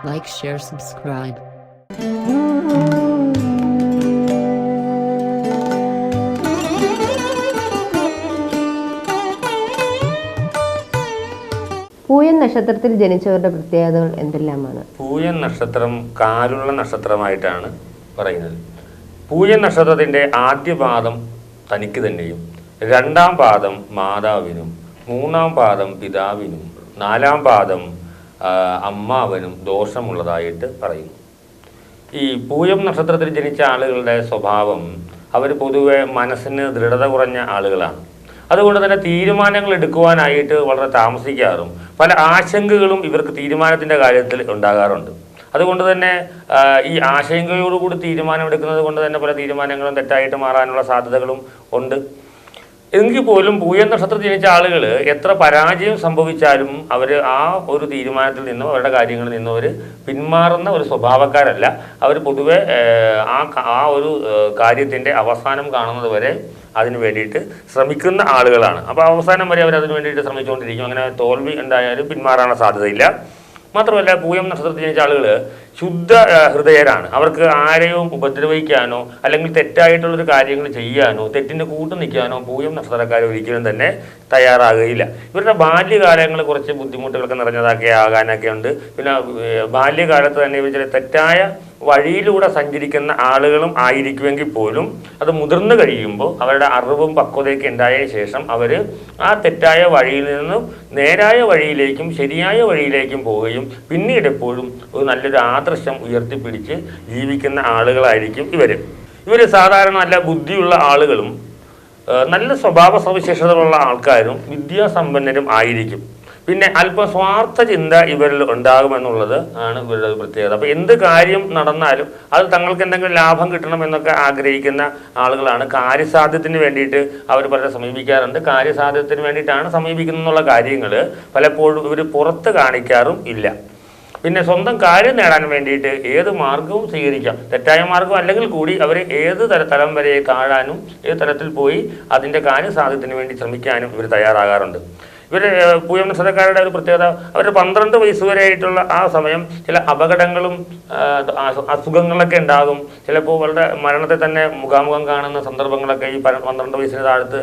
Like, share, subscribe. പൂയൻ നക്ഷത്രത്തിൽ ജനിച്ചവരുടെ പ്രത്യേകതകൾ എന്തെല്ലാമാണ് പൂയൻ നക്ഷത്രം കാലുള്ള നക്ഷത്രമായിട്ടാണ് പറയുന്നത് പൂയൻ നക്ഷത്രത്തിന്റെ ആദ്യ പാദം തനിക്ക് തന്നെയും രണ്ടാം പാദം മാതാവിനും മൂന്നാം പാദം പിതാവിനും നാലാം പാദം അമ്മാവനും ദോഷമുള്ളതായിട്ട് പറയുന്നു. ഈ പൂയം നക്ഷത്രത്തിൽ ജനിച്ച ആളുകളുടെ സ്വഭാവം അവർ പൊതുവെ മനസ്സിന് ദൃഢത കുറഞ്ഞ ആളുകളാണ്. അതുകൊണ്ട് തന്നെ തീരുമാനങ്ങൾ എടുക്കുവാനായിട്ട് വളരെ താമസിക്കാറും പല ആശങ്കകളും ഇവർക്ക് തീരുമാനത്തിന്റെ കാര്യത്തിൽ ഉണ്ടാകാറുണ്ട്. അതുകൊണ്ട് തന്നെ ഈ ആശങ്കയോടുകൂടി തീരുമാനമെടുക്കുന്നത് കൊണ്ട് തന്നെ പല തീരുമാനങ്ങളും തെറ്റായിട്ട് മാറാനുള്ള സാധ്യതകളും ഉണ്ട്. എങ്കിൽ പോലും ഭൂയ നക്ഷത്രത്തിൽ ജനിച്ച ആളുകൾ എത്ര പരാജയം സംഭവിച്ചാലും അവർ ആ ഒരു തീരുമാനത്തിൽ നിന്നും അവരുടെ കാര്യങ്ങളിൽ നിന്നും അവർ പിന്മാറുന്ന ഒരു സ്വഭാവക്കാരല്ല. അവർ പൊതുവെ ആ ആ ഒരു കാര്യത്തിന്റെ അവസാനം കാണുന്നത് വരെ അതിന് വേണ്ടിയിട്ട് ശ്രമിക്കുന്ന ആളുകളാണ്. അപ്പോൾ അവസാനം വരെ അവർ അതിന് വേണ്ടിയിട്ട് ശ്രമിച്ചുകൊണ്ടിരിക്കും. അങ്ങനെ തോൽവി ഉണ്ടായാലും പിന്മാറാനുള്ള സാധ്യതയില്ല. മാത്രമല്ല പൂയം നക്ഷത്രത്തിൽ ജനിച്ച ആളുകൾ ശുദ്ധ ഹൃദയരാണ്. അവർക്ക് ആരെയും ഉപദ്രവിക്കാനോ അല്ലെങ്കിൽ തെറ്റായിട്ടുള്ളൊരു കാര്യങ്ങൾ ചെയ്യാനോ തെറ്റിന്റെ കൂട്ടു നിൽക്കാനോ പൂയം നക്ഷത്രക്കാർ ഒരിക്കലും തന്നെ തയ്യാറാകുകയില്ല. ഇവരുടെ ബാല്യകാലങ്ങൾ കുറച്ച് ബുദ്ധിമുട്ടുകളൊക്കെ നിറഞ്ഞതൊക്കെ ആകാനൊക്കെ ഉണ്ട് പിന്നെ ബാല്യകാലത്ത് തന്നെ ഇവർ ചില തെറ്റായ വഴിയിലൂടെ സഞ്ചരിക്കുന്ന ആളുകളും ആയിരിക്കുമെങ്കിൽ പോലും അത് മുതിർന്നു കഴിയുമ്പോൾ അവരുടെ അറിവും പക്വതയൊക്കെ ഉണ്ടായ ശേഷം അവർ ആ തെറ്റായ വഴിയിൽ നിന്നും നേരായ വഴിയിലേക്കും ശരിയായ വഴിയിലേക്കും പോവുകയും പിന്നീട് എപ്പോഴും ഒരു നല്ലൊരു ആദർശം ഉയർത്തിപ്പിടിച്ച് ജീവിക്കുന്ന ആളുകളായിരിക്കും ഇവർ ഇവർ സാധാരണ നല്ല ബുദ്ധിയുള്ള ആളുകളും നല്ല സ്വഭാവ സവിശേഷതകളുള്ള ആൾക്കാരും വിദ്യാസമ്പന്നരും ആയിരിക്കും. പിന്നെ അല്പം സ്വാർത്ഥ ചിന്ത ഇവരിൽ ഉണ്ടാകുമെന്നുള്ളത് ആണ് ഇവരുടെ പ്രത്യേകത. അപ്പോൾ എന്ത് കാര്യം നടന്നാലും അത് തങ്ങൾക്ക് എന്തെങ്കിലും ലാഭം കിട്ടണം എന്നൊക്കെ ആഗ്രഹിക്കുന്ന ആളുകളാണ്. കാര്യസാധ്യത്തിന് വേണ്ടിയിട്ട് അവർ പലരെ സമീപിക്കാറുണ്ട്. കാര്യസാധ്യത്തിന് വേണ്ടിയിട്ടാണ് സമീപിക്കുന്നതെന്നുള്ള കാര്യങ്ങൾ പലപ്പോഴും ഇവർ പുറത്ത് കാണിക്കാറും ഇല്ല. പിന്നെ സ്വന്തം കാര്യം നേടാൻ വേണ്ടിയിട്ട് ഏത് മാർഗവും സ്വീകരിക്കാം. തെറ്റായ മാർഗം അല്ലെങ്കിൽ കൂടി അവർ ഏത് തര തലം വരെ താഴാനും ഏത് തരത്തിൽ പോയി അതിന്റെ കാര്യസാധ്യത്തിന് വേണ്ടി ശ്രമിക്കാനും ഇവർ തയ്യാറാകാറുണ്ട്. ഇവർ പൂയം നക്ഷത്രക്കാരുടെ ഒരു പ്രത്യേകത അവർ പന്ത്രണ്ട് വയസ്സ് വരെ ആയിട്ടുള്ള ആ സമയം ചില അപകടങ്ങളും അസുഖങ്ങളൊക്കെ ഉണ്ടാകും. ചിലപ്പോൾ അവരുടെ മരണത്തെ തന്നെ മുഖാമുഖം കാണുന്ന സന്ദർഭങ്ങളൊക്കെ ഈ പന്ത്രണ്ട് വയസ്സിന് താഴത്ത്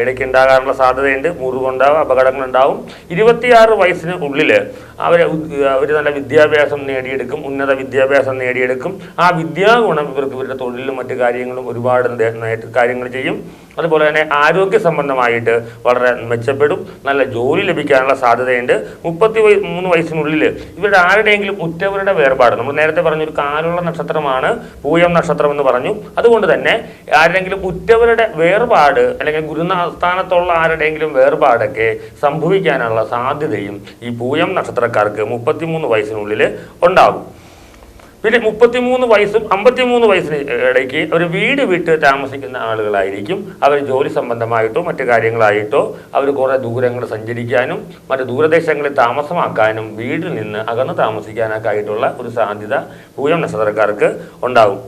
ഇടയ്ക്ക് ഉണ്ടാകാനുള്ള സാധ്യതയുണ്ട്. മുറിവുണ്ടാവും അപകടങ്ങളുണ്ടാവും. ഇരുപത്തിയാറ് വയസ്സിന് ഉള്ളിൽ അവർ അവർ നല്ല വിദ്യാഭ്യാസം നേടിയെടുക്കും ഉന്നത വിദ്യാഭ്യാസം നേടിയെടുക്കും. ആ വിദ്യാഗുണം ഇവർക്ക് ഇവരുടെ തൊഴിലും മറ്റു കാര്യങ്ങളും ഒരുപാട് കാര്യങ്ങൾ ചെയ്യും. അതുപോലെ തന്നെ ആരോഗ്യ സംബന്ധമായിട്ട് വളരെ മെച്ചപ്പെടും നല്ല ജോലി ലഭിക്കാനുള്ള സാധ്യതയുണ്ട്. മുപ്പത്തി മൂന്ന് വയസ്സിനുള്ളിൽ ഇവരുടെ ആരുടെയെങ്കിലും ഉറ്റവരുടെ വേർപാട് നമ്മൾ നേരത്തെ പറഞ്ഞൊരു കാലുള്ള നക്ഷത്രമാണ് പൂയം നക്ഷത്രം എന്ന് പറഞ്ഞു. അതുകൊണ്ട് തന്നെ ആരുടെയെങ്കിലും ഉറ്റവരുടെ വേർപാട് അല്ലെങ്കിൽ ഗുരുസ്ഥാനത്തുള്ള ആരുടെയെങ്കിലും വേർപാടൊക്കെ സംഭവിക്കാനുള്ള സാധ്യതയും ഈ പൂയം നക്ഷത്രക്കാർക്ക് മുപ്പത്തിമൂന്ന് വയസ്സിനുള്ളിൽ ഉണ്ടാകും. പിന്നെ മുപ്പത്തിമൂന്ന് വയസ്സും അമ്പത്തിമൂന്ന് വയസ്സിന് ഇടയ്ക്ക് അവർ വീട് വിട്ട് താമസിക്കുന്ന ആളുകളായിരിക്കും. അവർ ജോലി സംബന്ധമായിട്ടോ മറ്റു കാര്യങ്ങളായിട്ടോ അവർ കുറേ ദൂരങ്ങൾ സഞ്ചരിക്കാനും മറ്റു ദൂരദേശങ്ങളിൽ താമസമാക്കാനും വീട്ടിൽ നിന്ന് അകന്ന് താമസിക്കാനൊക്കെ ആയിട്ടുള്ള ഒരു സാധ്യത പൂയം നക്ഷത്രക്കാർക്ക് ഉണ്ടാകും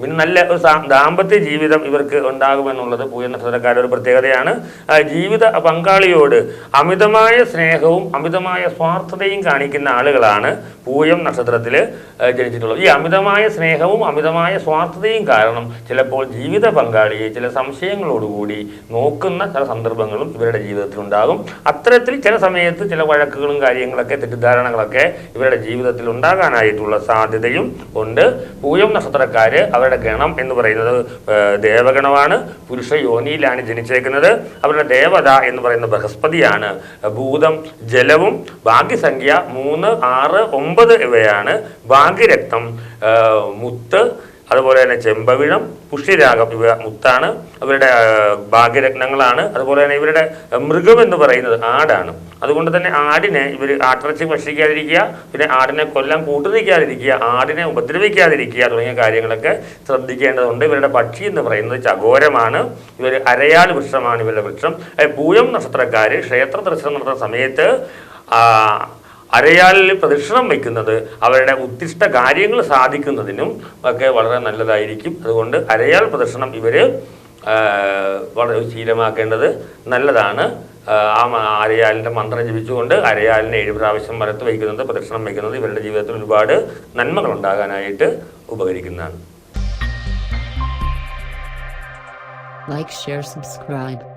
പിന്നെ നല്ല ഒരു ദാമ്പത്യ ജീവിതം ഇവർക്ക് ഉണ്ടാകുമെന്നുള്ളത് പൂയ നക്ഷത്രക്കാരുടെ ഒരു പ്രത്യേകതയാണ്. ജീവിത പങ്കാളിയോട് അമിതമായ സ്നേഹവും അമിതമായ സ്വാർത്ഥതയും കാണിക്കുന്ന ആളുകളാണ് പൂയം നക്ഷത്രത്തിൽ ജനിച്ചിട്ടുള്ളത്. ഈ അമിതമായ സ്നേഹവും അമിതമായ സ്വാർത്ഥതയും കാരണം ചിലപ്പോൾ ജീവിത പങ്കാളിയെ ചില സംശയങ്ങളോടുകൂടി നോക്കുന്ന ചില സന്ദർഭങ്ങളും ഇവരുടെ ജീവിതത്തിൽ ഉണ്ടാകും അത്തരത്തിൽ ചില സമയത്ത് ചില വഴക്കുകളും കാര്യങ്ങളൊക്കെ തെറ്റിദ്ധാരണകളൊക്കെ ഇവരുടെ ജീവിതത്തിൽ ഉണ്ടാകാനായിട്ടുള്ള സാധ്യതയും ഉണ്ട്. പൂയം നക്ഷത്രക്കാര് അവരുടെ ഗണം എന്ന് പറയുന്നത് ദേവഗണമാണ്. പുരുഷ യോനിയിലാണ് ജനിച്ചേക്കുന്നത്. അവരുടെ ദേവത എന്ന് പറയുന്ന ബൃഹസ്പതിയാണ്. ഭൂതം ജലവും ഭാഗ്യസംഖ്യ മൂന്ന് ആറ് ഒമ്പത് ഇവയാണ്. ഭാഗ്യരക്തം മുത്ത് അതുപോലെ തന്നെ ചെമ്പവിഴം പുഷ്യരാഗം ഇവ മുത്താണ് ഇവരുടെ ഭാഗ്യരത്നങ്ങളാണ്. അതുപോലെ തന്നെ ഇവരുടെ മൃഗം എന്ന് പറയുന്നത് ആടാണ്. അതുകൊണ്ട് തന്നെ ആടിനെ ഇവർ ആട്ടിറച്ചി ഭക്ഷിക്കാതിരിക്കുക പിന്നെ ആടിനെ കൊല്ലം കൂട്ടുനിൽക്കാതിരിക്കുക ആടിനെ ഉപദ്രവിക്കാതിരിക്കുക തുടങ്ങിയ കാര്യങ്ങളൊക്കെ ശ്രദ്ധിക്കേണ്ടതുണ്ട്. ഇവരുടെ പക്ഷി എന്ന് പറയുന്നത് ചകോരമാണ്. ഇവർ അരയാൽ വൃക്ഷമാണ് ഇവരുടെ വൃക്ഷം. ഭൂയം നക്ഷത്രക്കാർ ക്ഷേത്ര ദർശനം നടത്തുന്ന സമയത്ത് ആ, അരയാലിൽ പ്രദക്ഷിണം വയ്ക്കുന്നത് അവരുടെ ഉദ്ദിഷ്ട കാര്യങ്ങൾ സാധിക്കുന്നതിനും ഒക്കെ വളരെ നല്ലതായിരിക്കും. അതുകൊണ്ട് അരയാൽ പ്രദക്ഷിണം ഇവർ വളരെ ശീലമാക്കേണ്ടത് നല്ലതാണ്. ആ, അരയാലിന്റെ മന്ത്രം ജപിച്ചുകൊണ്ട് അരയാലിനെ ഏഴ് പ്രാവശ്യം വരത്ത് വയ്ക്കുന്നത് പ്രദക്ഷിണം വയ്ക്കുന്നത് ഇവരുടെ ജീവിതത്തിൽ ഒരുപാട് നന്മകൾ ഉണ്ടാകാനായിട്ട് ഉപകരിക്കുന്നതാണ്. Like share subscribe.